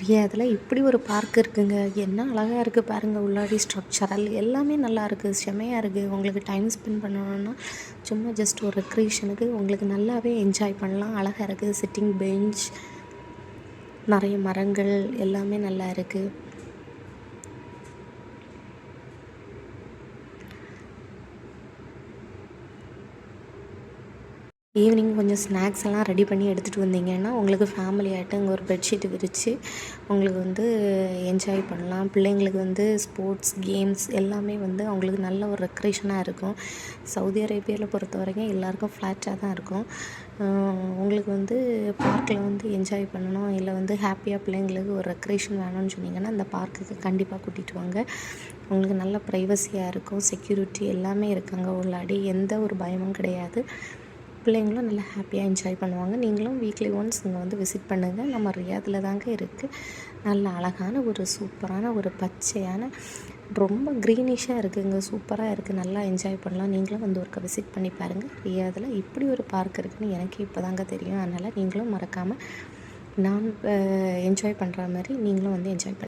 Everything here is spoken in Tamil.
ரியாதில் இப்படி ஒரு பார்க் இருக்குங்க. என்ன அழகாக இருக்குது பாருங்கள் உள்ளாடி ஸ்ட்ரக்சரல் எல்லாமே நல்லா இருக்குது செமையாக இருக்குது உங்களுக்கு டைம் ஸ்பெண்ட் பண்ணணுன்னா சும்மா ஜஸ்ட் ஒரு ரெக்ரியேஷனுக்கு உங்களுக்கு நல்லாவே என்ஜாய் பண்ணலாம். அழகாக இருக்குது சிட்டிங் பெஞ்ச் நிறைய மரங்கள் எல்லாமே நல்லா இருக்குது ஈவினிங் கொஞ்சம் ஸ்நாக்ஸ் எல்லாம் ரெடி பண்ணி எடுத்துகிட்டு வந்தீங்கன்னா உங்களுக்கு ஃபேமிலியாகிட்டு இங்கே அங்கே ஒரு பெட்ஷீட் விரித்து உங்களுக்கு வந்து என்ஜாய் பண்ணலாம். பிள்ளைங்களுக்கு வந்து ஸ்போர்ட்ஸ் கேம்ஸ் எல்லாமே வந்து அவங்களுக்கு நல்ல ஒரு ரெக்ரேஷனாக இருக்கும். சவுதி அரேபியாவில் பொறுத்த வரைக்கும் எல்லாருக்கும் ஃப்ளாட்டாக தான் இருக்கும். உங்களுக்கு வந்து பார்க்கில் வந்து என்ஜாய் பண்ணணும். இல்லை வந்து ஹாப்பியாக பிள்ளைங்களுக்கு ஒரு ரெக்ரேஷன் வேணும்னு சொன்னீங்கன்னா அந்த பார்க்குக்கு கண்டிப்பாக கூட்டிகிட்டு வாங்க. உங்களுக்கு நல்ல ப்ரைவசியாக இருக்கும். செக்யூரிட்டி எல்லாமே இருக்காங்க உள்ளாடி. எந்த ஒரு பயமும் கிடையாது. பிள்ளைங்களும் நல்லா ஹாப்பியாக என்ஜாய் பண்ணுவாங்க. நீங்களும் வீக்லி ஒன்ஸ் இங்கே வந்து விசிட் பண்ணுங்கள் நம்ம ரியாதில் தாங்க இருக்குது நல்ல அழகான ஒரு சூப்பரான ஒரு பச்சையான ரொம்ப க்ரீனிஷாக இருக்குதுங்க சூப்பராக இருக்குது நல்லா என்ஜாய் பண்ணலாம். நீங்களும் வந்து ஒருக்க விசிட் பண்ணி பாருங்கள் ரியாதில் இப்படி ஒரு பார்க் இருக்குதுன்னு எனக்கே இப்போ தாங்க தெரியும். அதனால் நீங்களும் மறக்காமல் நான் என்ஜாய் பண்ணுற மாதிரி நீங்களும் வந்து என்ஜாய் பண்ணி